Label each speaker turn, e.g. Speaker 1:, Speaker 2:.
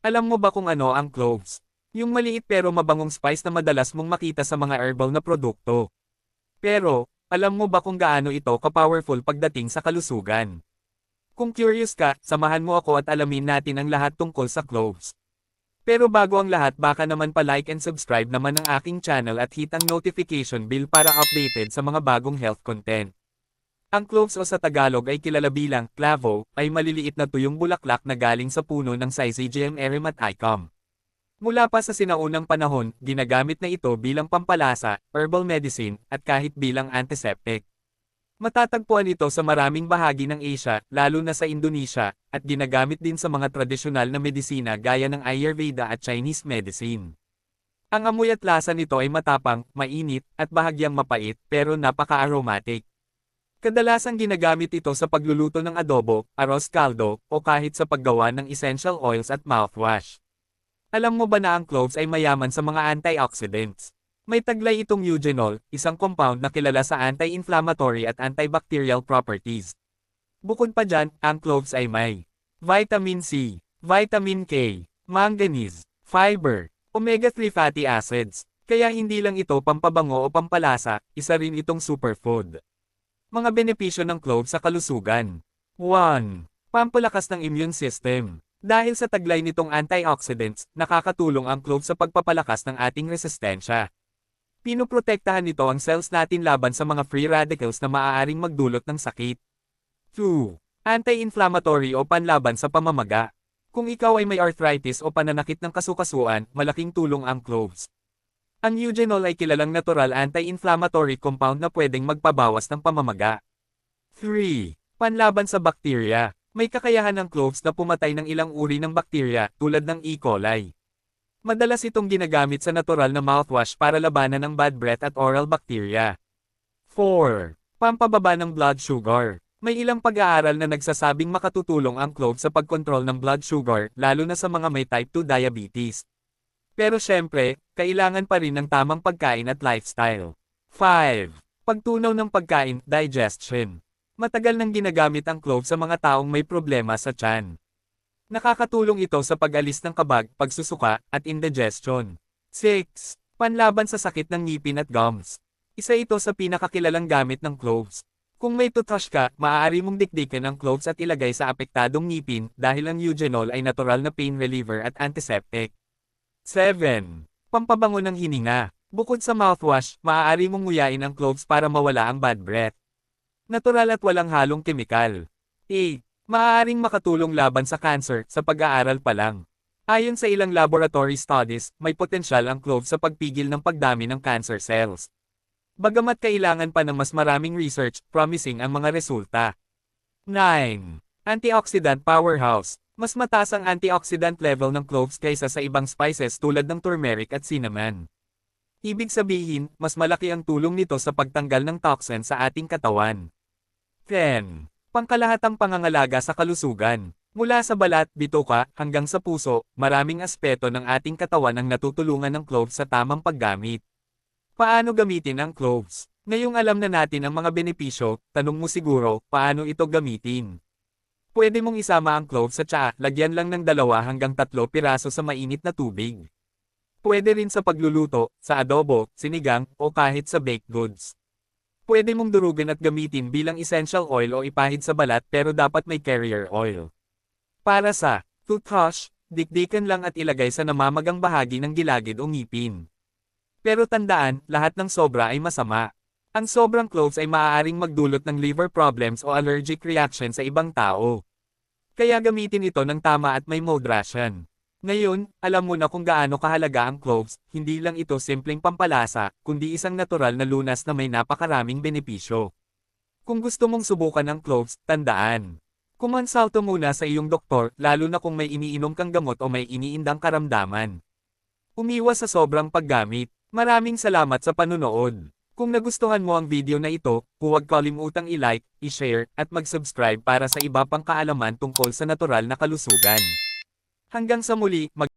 Speaker 1: Alam mo ba kung ano ang cloves? Yung maliit pero mabangong spice na madalas mong makita sa mga herbal na produkto. Pero, alam mo ba kung gaano ito ka-powerful pagdating sa kalusugan? Kung curious ka, samahan mo ako at alamin natin ang lahat tungkol sa cloves. Pero bago ang lahat baka naman pa-like and subscribe naman ang aking channel at hit ang notification bell para updated sa mga bagong health content. Ang cloves o sa Tagalog ay kilala bilang clavo, ay maliliit na tuyong bulaklak na galing sa puno ng Syzygium erymaticum. Mula pa sa sinaunang panahon, ginagamit na ito bilang pampalasa, herbal medicine, at kahit bilang antiseptic. Matatagpuan ito sa maraming bahagi ng Asia, lalo na sa Indonesia, at ginagamit din sa mga tradisyonal na medisina gaya ng Ayurveda at Chinese medicine. Ang amoy at lasa nito ay matapang, mainit, at bahagyang mapait, pero napaka-aromatic. Kadalasang ginagamit ito sa pagluluto ng adobo, arroz caldo, o kahit sa paggawa ng essential oils at mouthwash. Alam mo ba na ang cloves ay mayaman sa mga antioxidants? May taglay itong eugenol, isang compound na kilala sa anti-inflammatory at antibacterial properties. Bukod pa dyan, ang cloves ay may vitamin C, vitamin K, manganese, fiber, omega-3 fatty acids. Kaya hindi lang ito pampabango o pampalasa, isa rin itong superfood. Mga benepisyo ng cloves sa kalusugan. 1. Pampalakas ng immune system. Dahil sa taglay nitong antioxidants, nakakatulong ang cloves sa pagpapalakas ng ating resistensya. Pinoprotektahan nito ang cells natin laban sa mga free radicals na maaaring magdulot ng sakit. 2. Anti-inflammatory o panlaban sa pamamaga. Kung ikaw ay may arthritis o pananakit ng kasukasuan, malaking tulong ang cloves. Ang eugenol ay kilalang natural anti-inflammatory compound na pwedeng magpabawas ng pamamaga. 3. Panlaban sa bakterya. May kakayahan ng cloves na pumatay ng ilang uri ng bakterya tulad ng E. coli. Madalas itong ginagamit sa natural na mouthwash para labanan ng bad breath at oral bacteria. 4. Pampababa ng blood sugar. May ilang pag-aaral na nagsasabing makatutulong ang cloves sa pagkontrol ng blood sugar, lalo na sa mga may type 2 diabetes. Pero syempre, kailangan pa rin ng tamang pagkain at lifestyle. 5. Pagtunaw ng pagkain, digestion. Matagal nang ginagamit ang clove sa mga taong may problema sa tiyan. Nakakatulong ito sa pag-alis ng kabag, pagsusuka, at indigestion. 6. Panlaban sa sakit ng ngipin at gums. Isa ito sa pinakakilalang gamit ng cloves. Kung may toothbrush ka, maaari mong dikdikin ang cloves at ilagay sa apektadong ngipin dahil ang eugenol ay natural na pain reliever at antiseptic. 7. Pampabango ng hininga. Bukod sa mouthwash, maaari mong nguyain ang cloves para mawala ang bad breath. Natural at walang halong kemikal. 8. Maaaring makatulong laban sa cancer sa pag-aaral pa lang. Ayon sa ilang laboratory studies, may potensyal ang clove sa pagpigil ng pagdami ng cancer cells. Bagamat kailangan pa ng mas maraming research, promising ang mga resulta. 9. Antioxidant powerhouse. Mas mataas ang antioxidant level ng cloves kaysa sa ibang spices tulad ng turmeric at cinnamon. Ibig sabihin, mas malaki ang tulong nito sa pagtanggal ng toxin sa ating katawan. 10. Pangkalahatang pangangalaga sa kalusugan. Mula sa balat, bituka, hanggang sa puso, maraming aspeto ng ating katawan ang natutulungan ng cloves sa tamang paggamit. Paano gamitin ang cloves? Ngayong alam na natin ang mga benepisyo, tanong mo siguro, paano ito gamitin? Pwede mong isama ang cloves sa tsaa, lagyan lang ng dalawa hanggang tatlo piraso sa mainit na tubig. Pwede rin sa pagluluto, sa adobo, sinigang, o kahit sa baked goods. Pwede mong durugin at gamitin bilang essential oil o ipahid sa balat pero dapat may carrier oil. Para sa toothbrush, dikdikan lang at ilagay sa namamagang bahagi ng gilagid o ngipin. Pero tandaan, lahat ng sobra ay masama. Ang sobrang cloves ay maaaring magdulot ng liver problems o allergic reaction sa ibang tao. Kaya gamitin ito ng tama at may moderation. Ngayon, alam mo na kung gaano kahalaga ang cloves, hindi lang ito simpleng pampalasa, kundi isang natural na lunas na may napakaraming benepisyo. Kung gusto mong subukan ang cloves, tandaan. Kumonsalto muna sa iyong doktor, lalo na kung may iniinom kang gamot o may iniindang karamdaman. Umiwas sa sobrang paggamit. Maraming salamat sa panunood. Kung nagustuhan mo ang video na ito, huwag kalimutang i-like, i-share, at mag-subscribe para sa iba pang kaalaman tungkol sa natural na kalusugan. Hanggang sa muli, mag